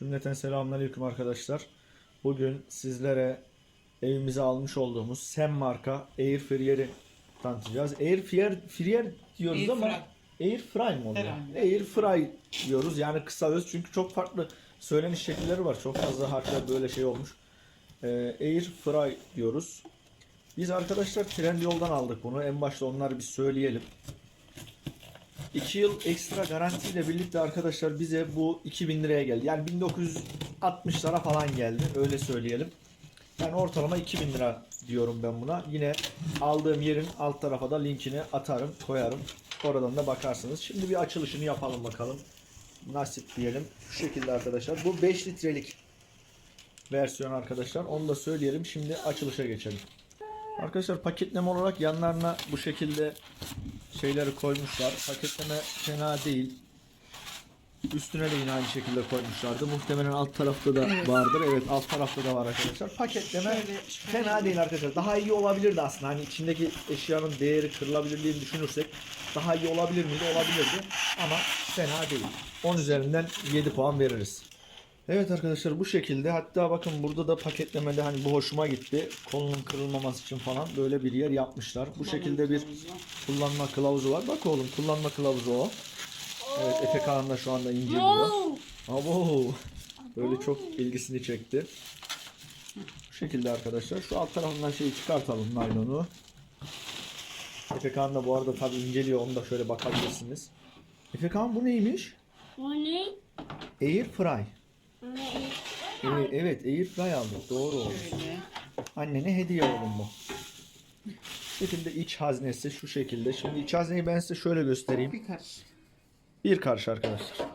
Cümleten selamünaleyküm arkadaşlar. Bugün sizlere evimize almış olduğumuz Sem marka Air Fryer'i tanıtacağız. Air Fryer, Fryer diyoruz Air ama fry. Air Fry mı oluyor? Herhalde. Air Fry diyoruz. Yani kısa öz çünkü çok farklı söyleniş şekilleri var. Çok fazla harfler böyle şey olmuş. Ee, Air Fry diyoruz. Biz arkadaşlar Trendyol'dan aldık bunu. En başta onları bir söyleyelim. 2 yıl ekstra garantiyle birlikte arkadaşlar bize bu 2000 liraya geldi. Yani 1960'lara falan geldi. Öyle söyleyelim. Yani ortalama 2000 lira diyorum ben buna. Yine aldığım yerin alt tarafa da linkini atarım, koyarım. Oradan da bakarsınız. Şimdi bir açılışını yapalım bakalım. Nasip diyelim. Şu şekilde arkadaşlar. Bu 5 litrelik versiyon arkadaşlar. Onu da söyleyelim. Şimdi açılışa geçelim. Arkadaşlar paketleme olarak yanlarına bu şekilde şeyleri koymuşlar. Paketleme fena değil. Üstüne de yine aynı şekilde koymuşlardı. Muhtemelen alt tarafta da Evet. vardır. Evet alt tarafta da var arkadaşlar. Paketleme Şöyle, şöyle. fena değil arkadaşlar. Daha iyi olabilirdi aslında. Hani içindeki eşyanın değeri kırılabilirliğini düşünürsek daha iyi olabilir miydi? Olabilirdi. Ama fena değil. 10 üzerinden 7 puan veririz. Evet arkadaşlar bu şekilde hatta bakın burada da paketlemede hani bu hoşuma gitti. Kolunun kırılmaması için falan böyle bir yer yapmışlar. Bu şekilde bir kullanma kılavuzu var. Bak oğlum kullanma kılavuzu o. Evet Efe Kağan da şu anda inceliyor. Abo. Böyle çok ilgisini çekti. Bu şekilde arkadaşlar. Şu alt tarafından şeyi çıkartalım naylonu. Efe Kağan da bu arada tabi inceliyor. Onu da şöyle bakabilirsiniz. Efe Kağan bu neymiş? O ne? Air fry. Ne? Evet, evet Air fry aldık. Doğru oldu. Şöyle. Annene hediye oğlum bu. Şu şekilde iç haznesi şu şekilde. Şimdi iç hazneyi ben size şöyle göstereyim. Bir karış. Bir karış arkadaşlar.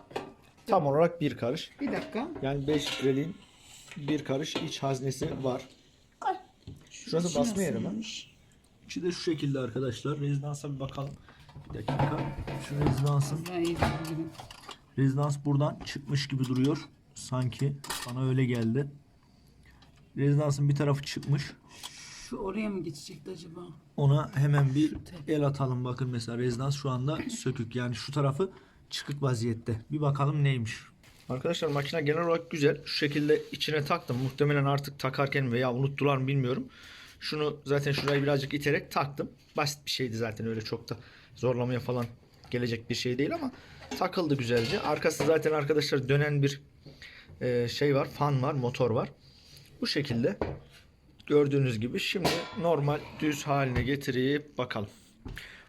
Tam olarak bir karış. Bir dakika. Yani 5 litreliğin bir karış iç haznesi var. Şurası basma yeri mi? İçi de şu şekilde arkadaşlar. Rezidansa bir bakalım. Bir dakika. Şu rezidansın. Rezidans buradan çıkmış gibi duruyor. Sanki bana öyle geldi. Rezidansın bir tarafı çıkmış. Şu oraya mı geçecekti acaba? Ona hemen bir el atalım. Bakın mesela rezidans şu anda sökük. Yani şu tarafı çıkık vaziyette. Bir bakalım neymiş. Arkadaşlar makine genel olarak güzel. Şu şekilde içine taktım. Muhtemelen artık takarken veya unuttular mı bilmiyorum. Şunu zaten şurayı birazcık iterek taktım. Basit bir şeydi zaten öyle çok da zorlamaya falan gelecek bir şey değil ama takıldı güzelce. Arkası zaten arkadaşlar dönen bir e, şey var. Fan var, motor var. Bu şekilde gördüğünüz gibi şimdi normal düz haline getirip bakalım.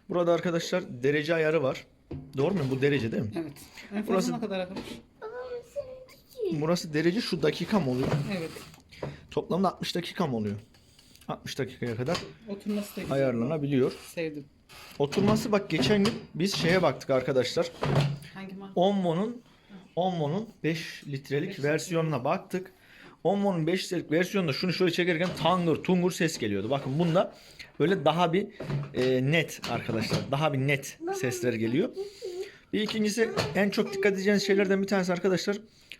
Burada arkadaşlar derece ayarı var. Doğru mu? Bu derece değil mi? Evet. En fazla Burası- ne kadar arkadaş? Burası derece şu dakika mı oluyor? Evet. Toplamda 60 dakika mı oluyor? 60 dakikaya kadar Oturması da güzel. ayarlanabiliyor. Sevdim. Oturması bak geçen gün biz şeye baktık arkadaşlar. Hangi marka? Onmo'nun Onmo'nun 5 litrelik versiyonuna baktık. Onmo'nun 5 litrelik versiyonunda şunu şöyle çekerken tangır tungur ses geliyordu. Bakın bunda böyle daha bir e, net arkadaşlar. Daha bir net sesler geliyor. Bir ikincisi en çok dikkat edeceğiniz şeylerden bir tanesi arkadaşlar.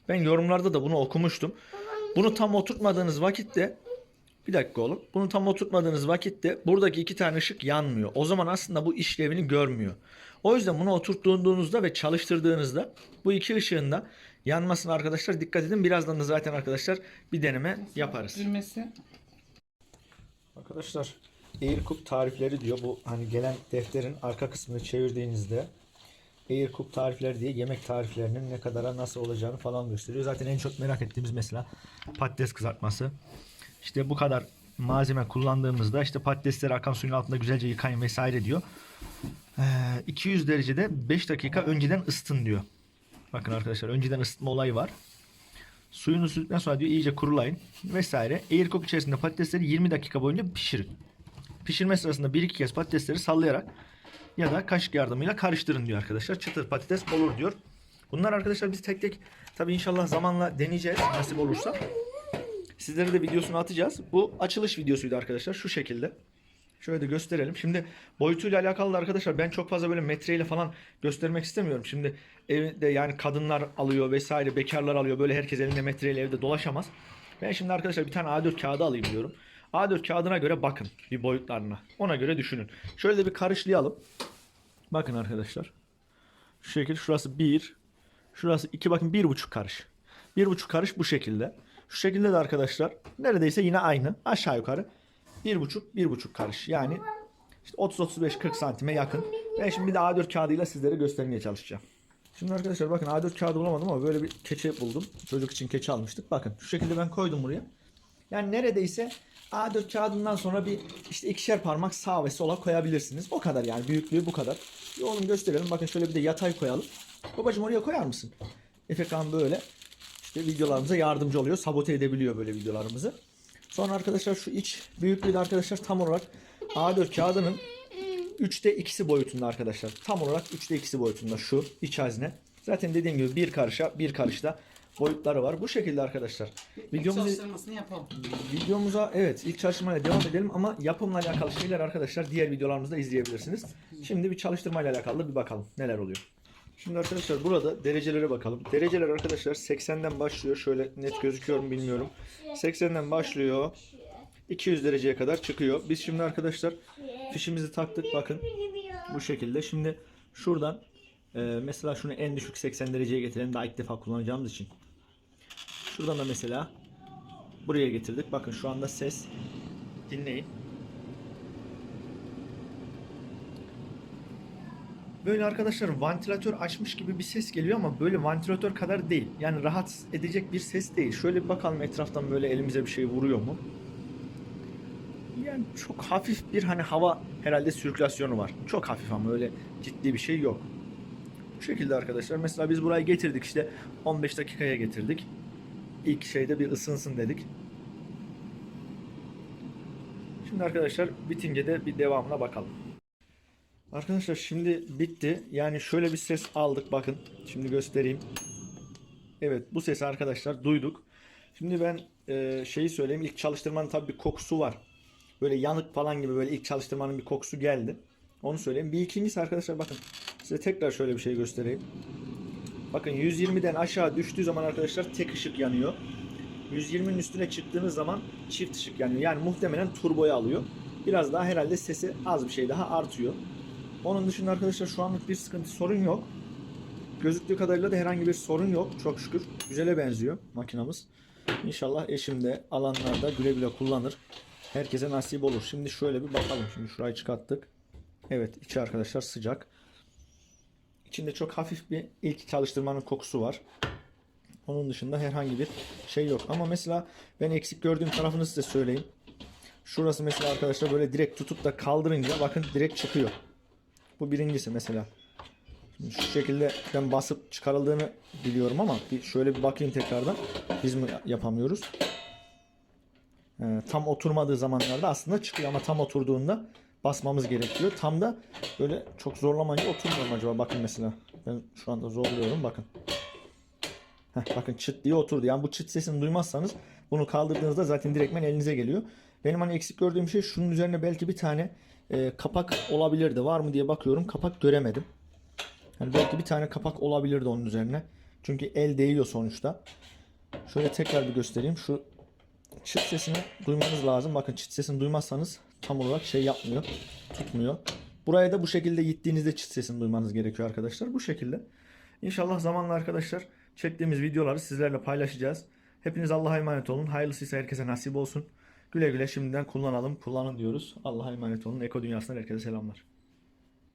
Ben yorumlarda da bunu okumuştum. Bunu tam oturtmadığınız vakitte bir dakika oğlum. Bunu tam oturtmadığınız vakitte buradaki iki tane ışık yanmıyor. O zaman aslında bu işlevini görmüyor. O yüzden bunu oturttuğunuzda ve çalıştırdığınızda bu iki ışığın da yanmasına arkadaşlar dikkat edin. Birazdan da zaten arkadaşlar bir deneme yaparız. Düğmesi. Arkadaşlar Aircook tarifleri diyor. Bu hani gelen defterin arka kısmını çevirdiğinizde Aircook tarifleri diye yemek tariflerinin ne kadara nasıl olacağını falan gösteriyor. Zaten en çok merak ettiğimiz mesela patates kızartması. İşte bu kadar malzeme kullandığımızda işte patatesleri akan suyun altında güzelce yıkayın vesaire diyor. Ee, 200 derecede 5 dakika önceden ısıtın diyor. Bakın arkadaşlar önceden ısıtma olayı var. Suyunu süzdükten sonra diyor iyice kurulayın vesaire. Aircook içerisinde patatesleri 20 dakika boyunca pişirin. Pişirme sırasında bir iki kez patatesleri sallayarak ya da kaşık yardımıyla karıştırın diyor arkadaşlar. Çıtır patates olur diyor. Bunlar arkadaşlar biz tek tek tabi inşallah zamanla deneyeceğiz nasip olursa. Sizlere de videosunu atacağız. Bu açılış videosuydu arkadaşlar şu şekilde. Şöyle de gösterelim. Şimdi boyutuyla alakalı da arkadaşlar ben çok fazla böyle metreyle falan göstermek istemiyorum. Şimdi evde yani kadınlar alıyor vesaire bekarlar alıyor. Böyle herkes elinde metreyle evde dolaşamaz. Ben şimdi arkadaşlar bir tane A4 kağıdı alayım diyorum. A4 kağıdına göre bakın bir boyutlarına. Ona göre düşünün. Şöyle de bir karışlayalım. Bakın arkadaşlar. Şu şekilde şurası 1. Şurası 2 bakın 1,5 karış. Bir buçuk karış bu şekilde. Şu şekilde de arkadaşlar neredeyse yine aynı. Aşağı yukarı bir buçuk bir buçuk karış. Yani işte 30-35-40 santime yakın. Ben şimdi bir de A4 kağıdıyla sizlere göstermeye çalışacağım. Şimdi arkadaşlar bakın A4 kağıdı bulamadım ama böyle bir keçe buldum. Çocuk için keçe almıştık. Bakın şu şekilde ben koydum buraya. Yani neredeyse A4 kağıdından sonra bir işte ikişer parmak sağ ve sola koyabilirsiniz. O kadar yani büyüklüğü bu kadar. Bir oğlum gösterelim. Bakın şöyle bir de yatay koyalım. Babacım oraya koyar mısın? Efekan böyle işte videolarımıza yardımcı oluyor. Sabote edebiliyor böyle videolarımızı. Sonra arkadaşlar şu iç büyüklüğü de arkadaşlar tam olarak A4 kağıdının 3'te 2'si boyutunda arkadaşlar. Tam olarak 3'te 2'si boyutunda şu iç hazne. Zaten dediğim gibi bir karışa bir karışta boyutları var. Bu şekilde arkadaşlar. Videomuzu yapalım. Videomuza evet ilk çalıştırmayla devam edelim ama yapımla alakalı şeyler arkadaşlar diğer videolarımızda izleyebilirsiniz. Şimdi bir çalıştırmayla alakalı bir bakalım neler oluyor. Şimdi arkadaşlar burada derecelere bakalım. Dereceler arkadaşlar 80'den başlıyor. Şöyle net gözüküyor mu bilmiyorum. 80'den başlıyor. 200 dereceye kadar çıkıyor. Biz şimdi arkadaşlar fişimizi taktık bakın bu şekilde. Şimdi şuradan e, mesela şunu en düşük 80 dereceye getirelim daha ilk defa kullanacağımız için. Şuradan da mesela buraya getirdik. Bakın şu anda ses dinleyin. Böyle arkadaşlar vantilatör açmış gibi bir ses geliyor ama böyle vantilatör kadar değil. Yani rahatsız edecek bir ses değil. Şöyle bir bakalım etraftan böyle elimize bir şey vuruyor mu? Yani çok hafif bir hani hava herhalde sirkülasyonu var. Çok hafif ama öyle ciddi bir şey yok. Bu şekilde arkadaşlar. Mesela biz burayı getirdik işte 15 dakikaya getirdik. İlk şeyde bir ısınsın dedik. Şimdi arkadaşlar bitince de bir devamına bakalım. Arkadaşlar şimdi bitti. Yani şöyle bir ses aldık bakın. Şimdi göstereyim. Evet bu sesi arkadaşlar duyduk. Şimdi ben e, şeyi söyleyeyim. İlk çalıştırmanın tabii bir kokusu var. Böyle yanık falan gibi böyle ilk çalıştırmanın bir kokusu geldi. Onu söyleyeyim. Bir ikincisi arkadaşlar bakın. Size tekrar şöyle bir şey göstereyim. Bakın 120'den aşağı düştüğü zaman arkadaşlar tek ışık yanıyor. 120'nin üstüne çıktığınız zaman çift ışık yanıyor. Yani muhtemelen turboyu alıyor. Biraz daha herhalde sesi az bir şey daha artıyor. Onun dışında arkadaşlar şu anlık bir sıkıntı sorun yok. Gözüktüğü kadarıyla da herhangi bir sorun yok. Çok şükür. Güzele benziyor makinamız. İnşallah eşim de alanlarda güle güle kullanır. Herkese nasip olur. Şimdi şöyle bir bakalım. Şimdi şurayı çıkarttık. Evet içi arkadaşlar sıcak. İçinde çok hafif bir ilk çalıştırmanın kokusu var. Onun dışında herhangi bir şey yok. Ama mesela ben eksik gördüğüm tarafını size söyleyeyim. Şurası mesela arkadaşlar böyle direkt tutup da kaldırınca bakın direkt çıkıyor. Bu birincisi mesela. Şimdi şu şekilde ben basıp çıkarıldığını biliyorum ama bir şöyle bir bakayım tekrardan. Biz mi yapamıyoruz? Ee, tam oturmadığı zamanlarda aslında çıkıyor ama tam oturduğunda basmamız gerekiyor. Tam da böyle çok zorlamayınca oturmuyor mu acaba? Bakın mesela. Ben şu anda zorluyorum. Bakın. Heh, bakın çıt diye oturdu. Yani bu çıt sesini duymazsanız bunu kaldırdığınızda zaten direktmen elinize geliyor. Benim hani eksik gördüğüm şey şunun üzerine belki bir tane e, kapak olabilirdi. Var mı diye bakıyorum. Kapak göremedim. Yani belki bir tane kapak olabilirdi onun üzerine. Çünkü el değiyor sonuçta. Şöyle tekrar bir göstereyim. Şu çıt sesini duymanız lazım. Bakın çıt sesini duymazsanız tam olarak şey yapmıyor. Tutmuyor. Buraya da bu şekilde gittiğinizde çıt sesini duymanız gerekiyor arkadaşlar. Bu şekilde. İnşallah zamanla arkadaşlar çektiğimiz videoları sizlerle paylaşacağız. Hepiniz Allah'a emanet olun. Hayırlısıysa herkese nasip olsun. Güle güle şimdiden kullanalım. Kullanın diyoruz. Allah'a emanet olun. Eko dünyasından herkese selamlar.